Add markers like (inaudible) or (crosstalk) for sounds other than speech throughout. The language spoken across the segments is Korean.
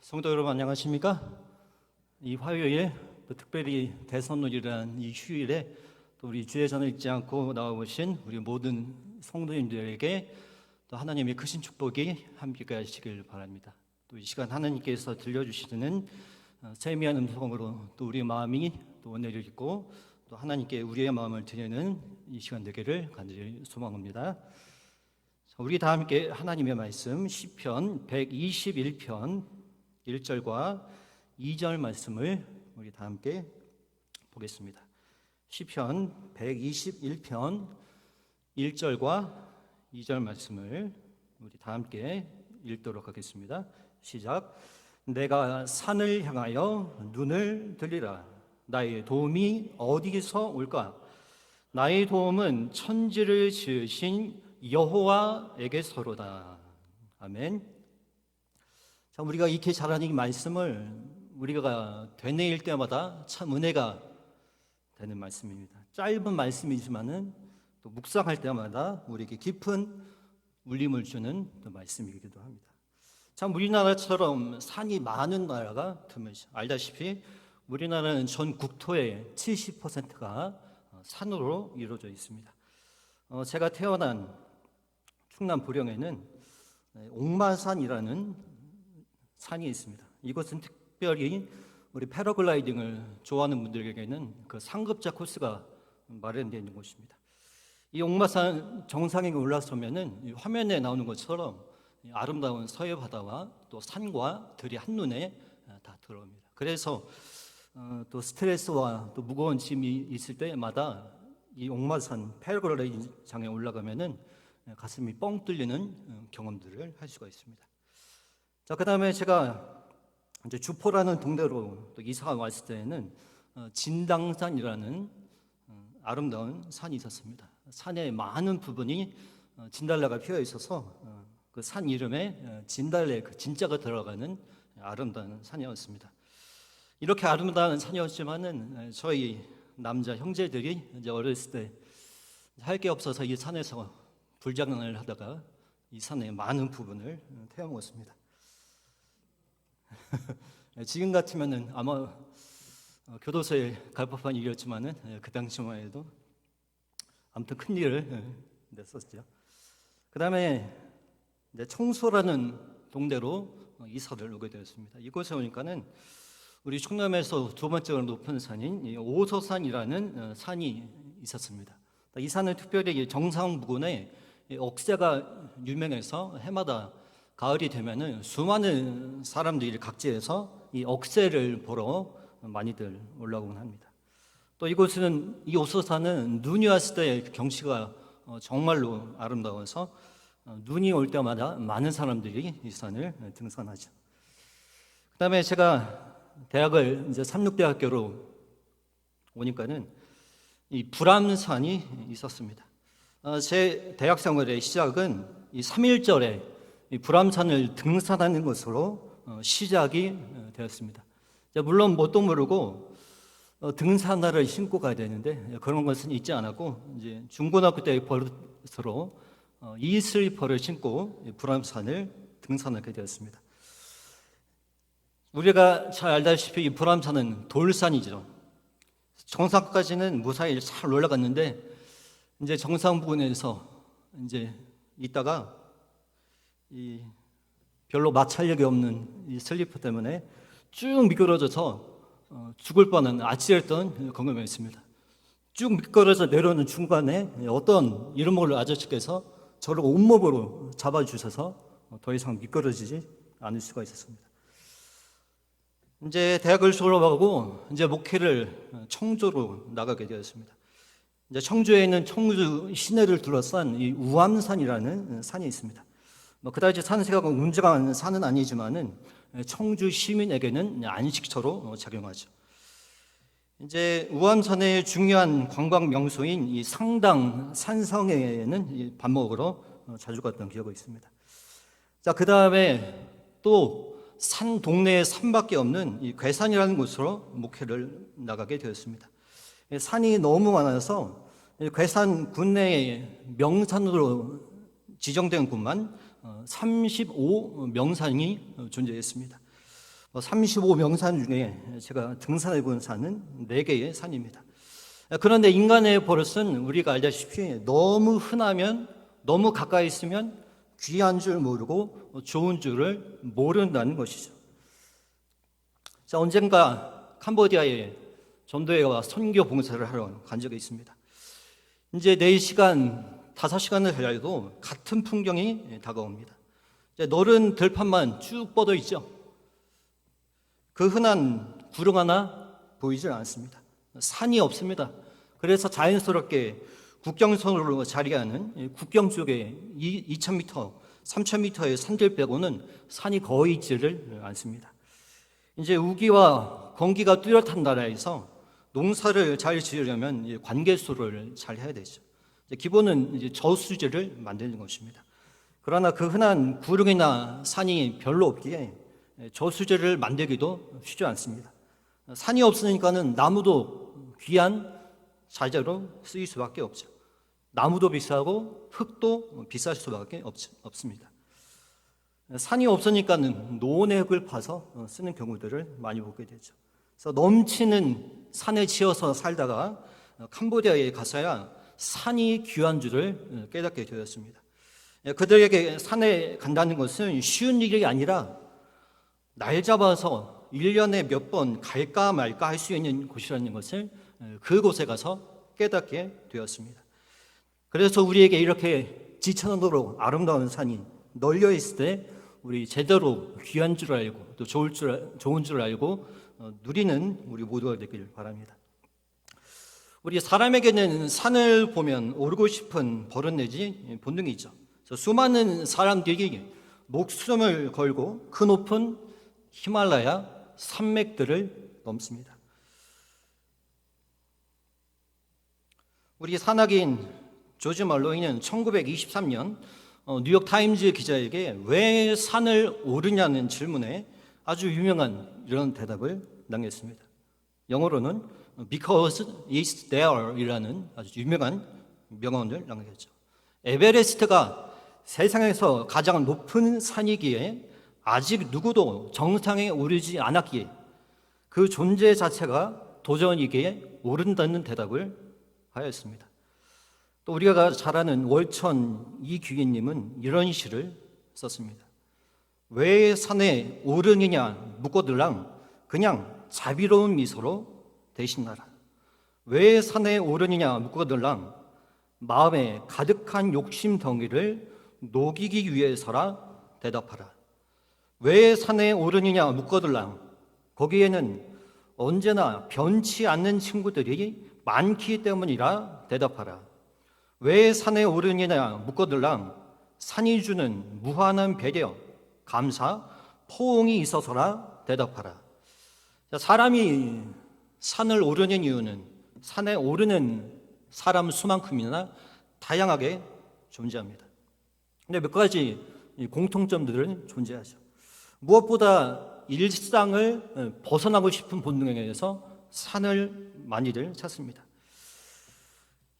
성도 여러분 안녕하십니까? 이 화요일 또 특별히 대선놀이라는 이 휴일에 또 우리 주의 전을 잊지 않고 나와보신 우리 모든 성도님들에게 또 하나님의 크신 축복이 함께 하시길 바랍니다. 또 이 시간 하나님께서 들려주시는 어, 세미한 음성으로 또 우리 마음이 또 은혜를 입고 또 하나님께 우리의 마음을 드리는 이 시간 되기를 간절히 소망합니다. 자, 우리 다 함께 하나님의 말씀 시편 121편 1절과 2절 말씀을 우리 다 함께 보겠습니다. 시편 121편 1절과 2절 말씀을 우리 다 함께 읽도록 하겠습니다. 시작. 내가 산을 향하여 눈을 들리라. 나의 도움이 어디서 올까? 나의 도움은 천지를 지으신 여호와에게서로다. 아멘. 자, 우리가 익히 잘하는 이 말씀을 우리가 되뇌일 때마다 참 은혜가 되는 말씀입니다. 짧은 말씀이지만은 또 묵상할 때마다 우리에게 깊은 울림을 주는 또 말씀이기도 합니다. 참 우리나라처럼 산이 많은 나라가 드물죠. 알다시피 우리나라는 전 국토의 70%가 산으로 이루어져 있습니다. 어, 제가 태어난 충남 보령에는 옥마산이라는 산이 있습니다. 이곳은 특별히 우리 패러글라이딩을 좋아하는 분들에게는 그 상급자 코스가 마련되어 있는 곳입니다. 이 옥마산 정상에 올라서면은 이 화면에 나오는 것처럼 이 아름다운 서해 바다와 또 산과 들이 한눈에 다 들어옵니다. 그래서 어, 또 스트레스와 또 무거운 짐이 있을 때마다 이 옥마산 패러글라이딩 장에 올라가면은 가슴이 뻥 뚫리는 어, 경험들을 할 수가 있습니다. 자, 그 다음에 제가 이제 주포라는 동네로 또 이사가 왔을 때에는 어, 진당산이라는 어, 아름다운 산이 있었습니다. 산의 많은 부분이 어, 진달래가 피어 있어서 그 산 이름에 어, 진달래 그 진짜가 들어가는 아름다운 산이었습니다. 이렇게 아름다운 산이었지만은 에, 저희 남자 형제들이 이제 어렸을 때 할 게 없어서 이 산에서 불장난을 하다가 이 산의 많은 부분을 어, 태워 먹었습니다. (laughs) 지금 같으면은 아마 어, 교도소에 갈 법한 일이었지만은 예, 그 당시만 해도 아무튼 큰 일을 예, 냈었죠. 그 다음에 청소라는 동네로 어, 이사를 오게 되었습니다. 이곳에 오니까는 우리 충남에서 두 번째로 높은 산인 이 오소산이라는 어, 산이 있었습니다. 이 산은 특별히 이 정상 부근에 이 억새가 유명해서 해마다 가을이 되면은 수많은 사람들이 각지에서 이 억새를 보러 많이들 올라오곤 합니다. 또 이곳은 이 오소산은 눈이 왔을 때 경치가 어, 정말로 아름다워서 어, 눈이 올 때마다 많은 사람들이 이 산을 등산하죠. 그다음에 제가 대학을 이제 삼육대학교로 오니까는 이 불암산이 있었습니다. 어, 제 대학 생활의 시작은 이 3일절에 이 불암산을 등산하는 것으로 어, 시작이 어, 되었습니다. 물론 뭣도 모르고 어, 등산화를 신고 가야 되는데 그런 것은 있지 않았고 이제 중고등학교 때 버릇으로 어, 이 슬리퍼를 신고 이 불암산을 등산하게 되었습니다. 우리가 잘 알다시피 이 불암산은 돌산이죠. 정상까지는 무사히 잘 올라갔는데 이제 정상 부근에서 이제 있다가 이 별로 마찰력이 없는 이 슬리퍼 때문에 쭉 미끄러져서 어, 죽을 뻔한 아찔했던 경험이었습니다. 쭉 미끄러져 내려오는 중간에 어떤 이름 모를 아저씨께서 저를 온몸으로 잡아주셔서 더 이상 미끄러지지 않을 수가 있었습니다. 이제 대학을 졸업하고 이제 목회를 청주로 나가게 되었습니다. 이제 청주에 있는 청주 시내를 둘러싼 이 우암산이라는 산이 있습니다. 뭐 그다지 산세가 문제가 산은 아니지만은 청주 시민에게는 안식처로 작용하죠. 이제 우암산의 중요한 관광 명소인 이 상당 산성에는 밥 먹으러 자주 갔던 기억이 있습니다. 자, 그 다음에 또 산 동네에 산밖에 없는 이 괴산이라는 곳으로 목회를 나가게 되었습니다. 산이 너무 많아서 괴산 군내의 명산으로 지정된 곳만 35 명산이 존재했습니다. 35명산 중에 제가 등산해 본 산은 4개의 산입니다. 그런데 인간의 버릇은 우리가 알다시피 너무 흔하면 너무 가까이 있으면 귀한 줄 모르고 좋은 줄을 모른다는 것이죠. 자, 언젠가 캄보디아에 전도에 와 선교 봉사를 하러 간 적이 있습니다. 이제 4시간, 5시간을 달려도 같은 풍경이 다가옵니다. 너른 들판만 쭉 뻗어 있죠. 그 흔한 구릉 하나 보이질 않습니다. 산이 없습니다. 그래서 자연스럽게 국경선으로 자리하는 국경 쪽에 2,000m, 3,000m의 산들 빼고는 산이 거의 있지를 않습니다. 이제 우기와 건기가 뚜렷한 나라에서 농사를 잘 지으려면 관계수를 잘 해야 되죠. 기본은 이제 저수지를 만드는 것입니다. 그러나 그 흔한 구릉이나 산이 별로 없기에 저수지를 만들기도 쉽지 않습니다. 산이 없으니까는 나무도 귀한 자재로 쓰일 수밖에 없죠. 나무도 비싸고 흙도 비쌀 수밖에 없, 없습니다. 산이 없으니까는 논액을 파서 쓰는 경우들을 많이 보게 되죠. 그래서 넘치는 산에 지어서 살다가 캄보디아에 가서야 산이 귀한 줄을 깨닫게 되었습니다. 그들에게 산에 간다는 것은 쉬운 일이 아니라 날 잡아서 1년에 몇 번 갈까 말까 할 수 있는 곳이라는 것을 그곳에 가서 깨닫게 되었습니다. 그래서 우리에게 이렇게 지천으로 아름다운 산이 널려 있을 때 우리 제대로 귀한 줄 알고 또 좋을 줄 좋은 줄 알고 어, 누리는 우리 모두가 되길 바랍니다. 우리 사람에게는 산을 보면 오르고 싶은 버릇 내지 본능이 있죠. 수많은 사람들이 목숨을 걸고 그 높은 히말라야 산맥들을 넘습니다. 우리 산악인 조지 말로이는 1923년 어, 뉴욕 타임즈 기자에게 왜 산을 오르냐는 질문에 아주 유명한 이런 대답을 남겼습니다. 영어로는 because it's there이라는 아주 유명한 명언을 남겼죠. 에베레스트가 세상에서 가장 높은 산이기에 아직 누구도 정상에 오르지 않았기에 그 존재 자체가 도전이기에 오른다는 대답을 하였습니다. 또 우리가 잘 아는 월천 이규기님은 이런 시를 썼습니다. 왜 산에 오르느냐 묻고들랑 그냥 자비로운 미소로 대신하라. 왜 산에 오르느냐 묻고들랑 마음에 가득한 욕심 덩이를 녹이기 위해서라 대답하라. 왜 산에 오르느냐 묻거들랑 거기에는 언제나 변치 않는 친구들이 많기 때문이라 대답하라. 왜 산에 오르느냐 묻거들랑 산이 주는 무한한 배려, 감사, 포옹이 있어서라 대답하라. 사람이 산을 오르는 이유는 산에 오르는 사람 수만큼이나 다양하게 존재합니다. 근데 몇 가지 공통점들은 존재하죠. 무엇보다 일상을 벗어나고 싶은 본능에 의해서 산을 많이들 찾습니다.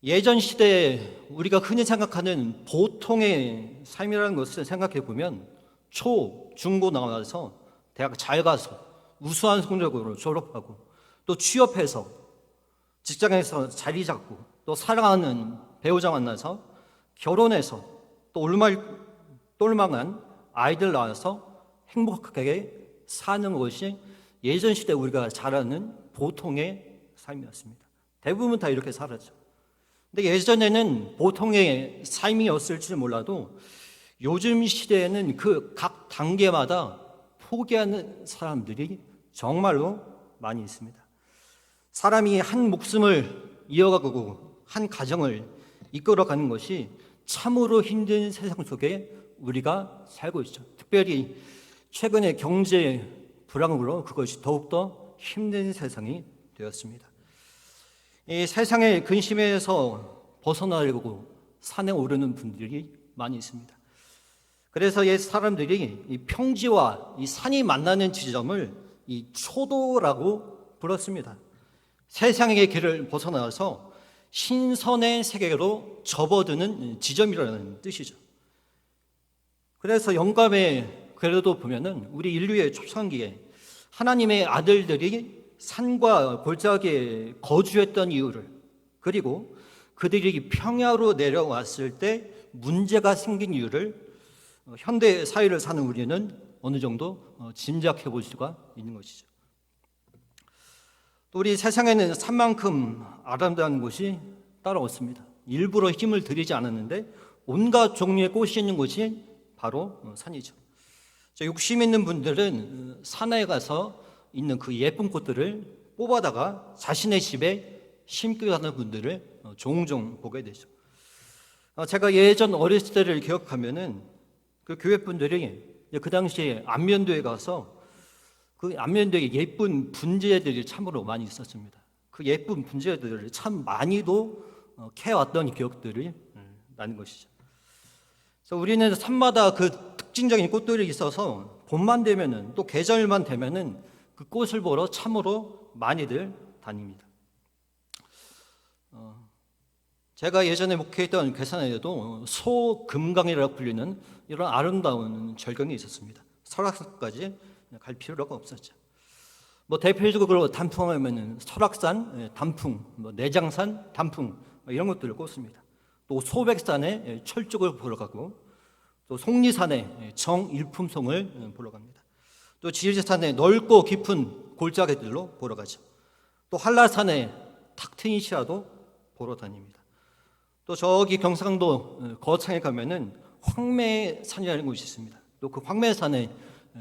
예전 시대에 우리가 흔히 생각하는 보통의 삶이라는 것을 생각해 보면 초, 중고 나와서 대학 잘 가서 우수한 성적으로 졸업하고 또 취업해서 직장에서 자리 잡고 또 사랑하는 배우자 만나서 결혼해서 또 올말 똘망한 아이들 낳아서 행복하게 사는 것이 예전 시대 우리가 잘 아는 보통의 삶이었습니다. 대부분 다 이렇게 살았죠. 근데 예전에는 보통의 삶이었을지 몰라도 요즘 시대에는 그 각 단계마다 포기하는 사람들이 정말로 많이 있습니다. 사람이 한 목숨을 이어가고 한 가정을 이끌어가는 것이 참으로 힘든 세상 속에 우리가 살고 있죠. 특별히 최근의 경제 불황으로 그것이 더욱더 힘든 세상이 되었습니다. 이 세상의 근심에서 벗어나려고 산에 오르는 분들이 많이 있습니다. 그래서 이 사람들이 이 평지와 이 산이 만나는 지점을 이 초도라고 불렀습니다. 세상의 길을 벗어나서 신선의 세계로 접어드는 지점이라는 뜻이죠. 그래서 영감의 그래도 보면은 우리 인류의 초창기에 하나님의 아들들이 산과 골짜기에 거주했던 이유를 그리고 그들이 평야로 내려왔을 때 문제가 생긴 이유를 어, 현대 사회를 사는 우리는 어느 정도 어, 짐작해 볼 수가 있는 것이죠. 또 우리 세상에는 산만큼 아름다운 곳이 따로 없습니다. 일부러 힘을 들이지 않았는데 온갖 종류의 꽃이 있는 곳이 바로 어, 산이죠. 저 욕심 있는 분들은 어, 산에 가서 있는 그 예쁜 꽃들을 뽑아다가 자신의 집에 심기도 하는 분들을 어, 종종 보게 되죠. 어, 제가 예전 어렸을 때를 기억하면은 그 교회 분들이 그 당시에 안면도에 가서 그 안면도에 예쁜 분재들이 참으로 많이 있었습니다. 그 예쁜 분재들을 참 많이도 어, 캐왔던 기억들이 음, 나는 것이죠. 그래서 우리는 산마다 그 특징적인 꽃들이 있어서 봄만 되면은 또 계절만 되면은 그 꽃을 보러 참으로 많이들 다닙니다. 어, 제가 예전에 목회했던 괴산에도 소금강이라고 불리는 이런 아름다운 절경이 있었습니다. 설악산까지 갈 필요가 없었죠. 뭐 대표적으로 단풍하면은 설악산, 예, 단풍, 뭐 내장산, 단풍 뭐 이런 것들을 꼽습니다. 또 소백산에 예, 철쭉을 보러 가고 또 속리산에 예, 정일품송을 예, 보러 갑니다. 또 지리산에 넓고 깊은 골짜기들로 보러 가죠. 또 한라산에 탁 트인 시야도 보러 다닙니다. 또 저기 경상도 어, 거창에 가면은 황매산이라는 곳이 있습니다. 또 그 황매산에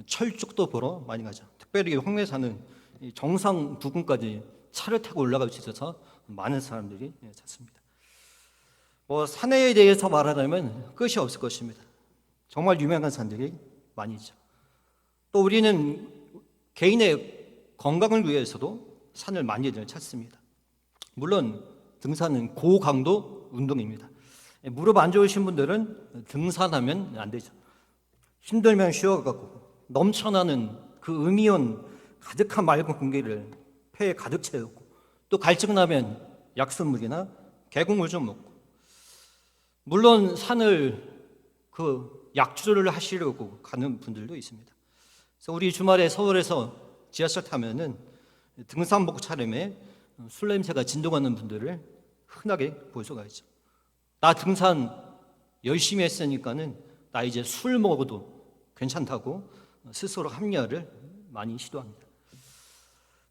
철쭉도 보러 많이 가죠. 특별히 황매산은 이 정상 부근까지 차를 타고 올라갈 수 있어서 많은 사람들이 예, 찾습니다. 뭐 산에 대해서 말하자면 끝이 없을 것입니다. 정말 유명한 산들이 많이 있죠. 또 우리는 개인의 건강을 위해서도 산을 많이들 찾습니다. 물론 등산은 고강도 운동입니다. 무릎 안 좋으신 분들은 등산하면 안 되죠. 힘들면 쉬어가고 넘쳐나는 그 음이온 가득한 맑은 공기를 폐에 가득 채우고 또 갈증 나면 약수물이나 계곡물 좀 먹고 물론 산을 그 약주를 하시려고 가는 분들도 있습니다. 그래서 우리 주말에 서울에서 지하철 타면은 등산복 차림에 술 냄새가 진동하는 분들을 흔하게 볼 수가 있죠. 나 등산 열심히 했으니까는 나 이제 술 먹어도 괜찮다고 스스로 합리화를 많이 시도합니다.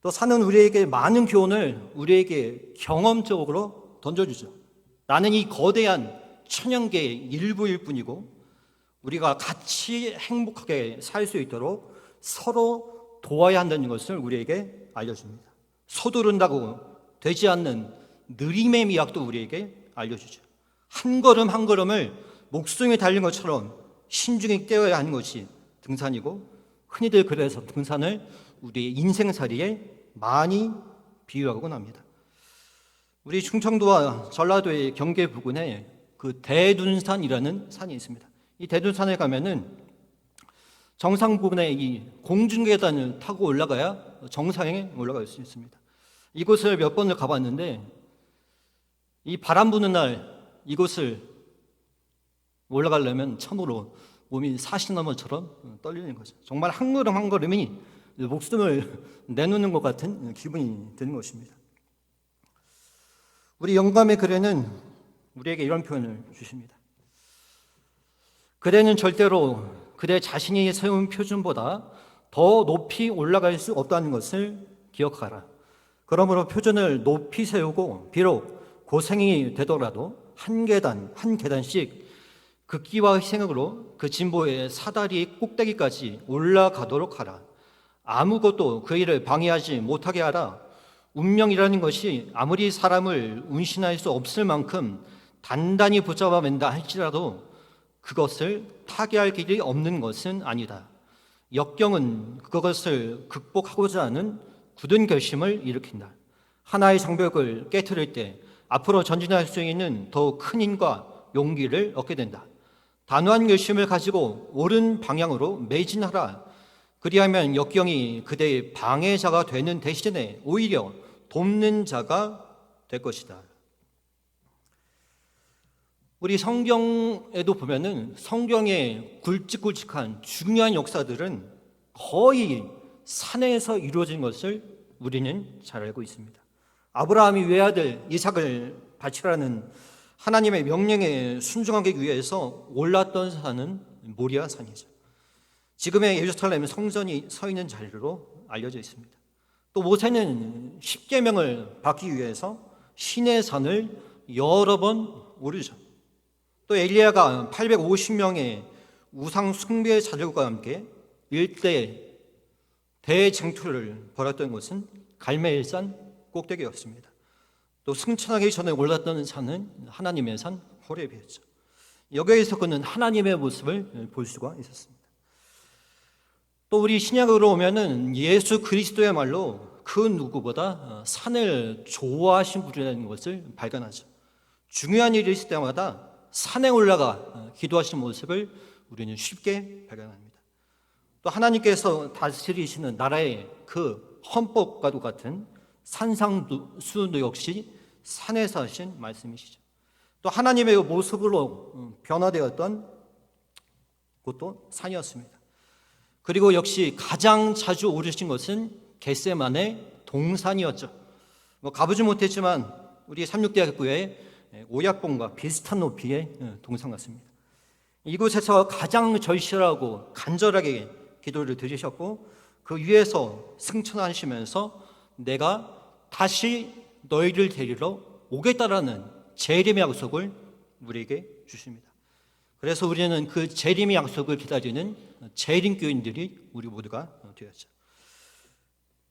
또 산은 우리에게 많은 교훈을 우리에게 경험적으로 던져주죠. 나는 이 거대한 천연계의 일부일 뿐이고 우리가 같이 행복하게 살 수 있도록 서로 도와야 한다는 것을 우리에게 알려줍니다. 서두른다고 되지 않는 느림의 미학도 우리에게 알려주죠. 한 걸음 한 걸음을 목숨이 달린 것처럼 신중히 떼어야 하는 것이 등산이고 흔히들 그래서 등산을 우리의 인생살이에 많이 비유하곤 합니다. 우리 충청도와 전라도의 경계 부근에 그 대둔산이라는 산이 있습니다. 이 대둔산에 가면은 정상 부분에 이 공중계단을 타고 올라가야 정상에 올라갈 수 있습니다. 이곳을 몇 번을 가봤는데 이 바람 부는 날 이곳을 올라가려면 참으로 몸이 사시나무처럼 떨리는 거죠. 정말 한 걸음 한 걸음이 목숨을 (laughs) 내놓는 것 같은 기분이 드는 것입니다. 우리 영감의 글에는 우리에게 이런 표현을 주십니다. 그대는 절대로 그대 자신이 세운 표준보다 더 높이 올라갈 수 없다는 것을 기억하라. 그러므로 표준을 높이 세우고 비록 고생이 되더라도 한 계단 한 계단씩 극기와 희생으로 그 진보의 사다리 꼭대기까지 올라가도록 하라. 아무것도 그 일을 방해하지 못하게 하라. 운명이라는 것이 아무리 사람을 운신할 수 없을 만큼 단단히 붙잡아 맨다 할지라도 그것을 타개할 길이 없는 것은 아니다. 역경은 그것을 극복하고자 하는 굳은 결심을 일으킨다. 하나의 장벽을 깨뜨릴 때 앞으로 전진할 수 있는 더 큰 힘과 용기를 얻게 된다. 단호한 결심을 가지고 옳은 방향으로 매진하라. 그리하면 역경이 그대의 방해자가 되는 대신에 오히려 돕는 자가 될 것이다. 우리 성경에도 보면은 성경의 굵직굵직한 중요한 역사들은 거의 산에서 이루어진 것을 우리는 잘 알고 있습니다. 아브라함이 외아들 이삭을 바치라는 하나님의 명령에 순종하기 위해서 올랐던 산은 모리아 산이죠. 지금의 예루살렘 성전이 서 있는 자리로 알려져 있습니다. 또 모세는 십계명을 받기 위해서 신의 산을 여러 번 오르죠. 또 엘리야가 850명의 우상 숭배 자들과 함께 일대 대쟁투를 벌였던 곳은 갈멜산 꼭대기였습니다. 또 승천하기 전에 올랐던 산은 하나님의 산 호렙이었죠. 여기에서 그는 하나님의 모습을 볼 수가 있었습니다. 또 우리 신약으로 오면은 예수 그리스도야말로 그 누구보다 산을 좋아하신 분이라는 것을 발견하죠. 중요한 일이 있을 때마다 산에 올라가 기도하시는 모습을 우리는 쉽게 발견합니다. 또 하나님께서 다스리시는 나라의 그 헌법과도 같은 산상수도 역시 산에서 하신 말씀이시죠. 또 하나님의 모습으로 변화되었던 곳도 산이었습니다. 그리고 역시 가장 자주 오르신 것은 겟세만의 동산이었죠. 뭐 가보지 못했지만 우리 삼육대학교에 오약봉과 비슷한 높이의 동산 같습니다. 이곳에서 가장 절실하고 간절하게 기도를 드리셨고 그 위에서 승천하시면서 내가 다시 너희를 데리러 오겠다라는 재림의 약속을 우리에게 주십니다. 그래서 우리는 그 재림의 약속을 기다리는 재림 교인들이 우리 모두가 되었죠.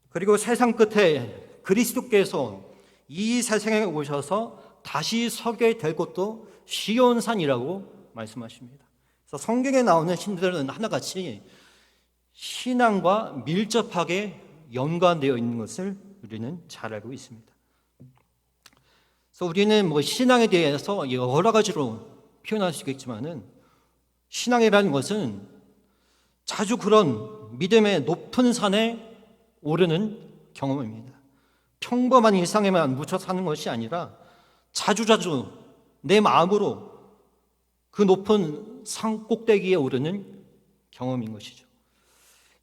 그리고 세상 끝에 그리스도께서 이 세상에 오셔서 다시 서게 될 것도 시온산이라고 말씀하십니다. 그래서 성경에 나오는 신들은 하나같이 신앙과 밀접하게 연관되어 있는 것을 우리는 잘 알고 있습니다. 그래서 우리는 뭐 신앙에 대해서 여러 가지로 표현할 수 있겠지만은 신앙이라는 것은 자주 그런 믿음의 높은 산에 오르는 경험입니다. 평범한 일상에만 묻혀 사는 것이 아니라 자주자주 내 마음으로 그 높은 산 꼭대기에 오르는 경험인 것이죠.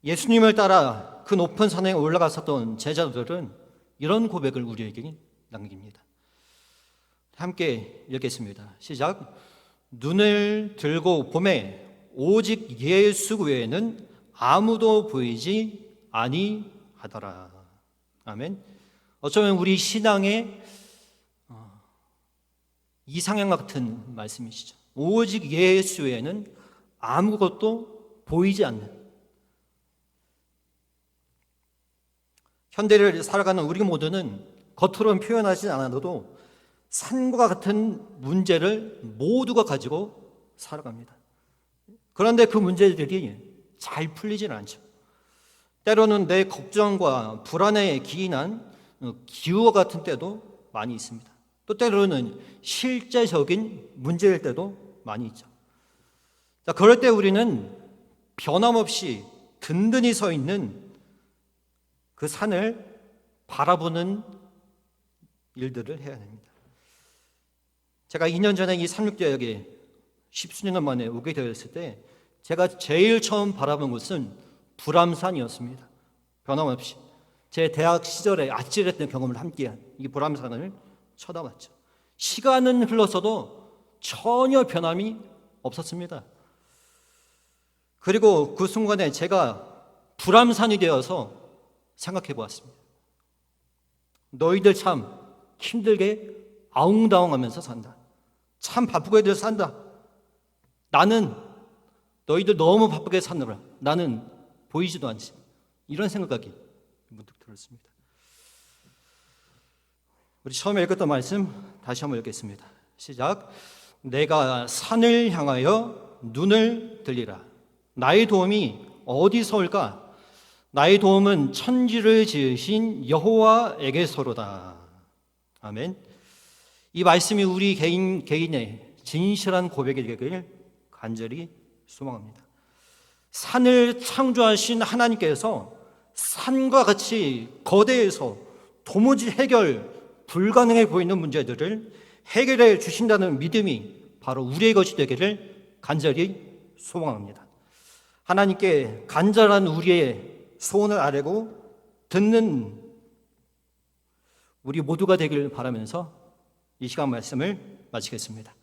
예수님을 따라 그 높은 산에 올라갔었던 제자들은 이런 고백을 우리에게 남깁니다. 함께 읽겠습니다. 시작. 눈을 들고 봄에 오직 예수 외에는 아무도 보이지 아니하더라. 아멘. 어쩌면 우리 신앙의 어, 이상향 같은 말씀이시죠. 오직 예수 외에는 아무것도 보이지 않는 현대를 살아가는 우리 모두는 겉으로는 표현하지 않아도 산과 같은 문제를 모두가 가지고 살아갑니다. 그런데 그 문제들이 잘 풀리질 않죠. 때로는 내 걱정과 불안에 기인한 기후와 같은 때도 많이 있습니다. 또 때로는 실제적인 문제일 때도 많이 있죠. 자, 그럴 때 우리는 변함없이 든든히 서 있는 그 산을 바라보는 일들을 해야 됩니다. 제가 2년 전에 이 삼육대역에 십수년 만에 오게 되었을 때 제가 제일 처음 바라본 곳은 불암산이었습니다. 변함없이 제 대학 시절에 아찔했던 경험을 함께한 이 불암산을 쳐다봤죠. 시간은 흘러서도 전혀 변함이 없었습니다. 그리고 그 순간에 제가 불암산이 되어서 생각해 보았습니다. 너희들 참 힘들게 아웅다웅 하면서 산다. 참 바쁘게 들 산다. 나는 너희들 너무 바쁘게 사느라 나는 보이지도 않지. 이런 생각이 문득 들었습니다. 우리 처음에 읽었던 말씀 다시 한번 읽겠습니다. 시작. 내가 산을 향하여 눈을 들리라. 나의 도움이 어디서 올까? 나의 도움은 천지를 지으신 여호와에게서로다. 아멘. 이 말씀이 우리 개인 개인의 진실한 고백이 되길 간절히 소망합니다. 산을 창조하신 하나님께서 산과 같이 거대해서 도무지 해결 불가능해 보이는 문제들을 해결해 주신다는 믿음이 바로 우리의 것이 되기를 간절히 소망합니다. 하나님께 간절한 우리의 소원을 아뢰고 듣는 우리 모두가 되길 바라면서 이 시간 말씀을 마치겠습니다.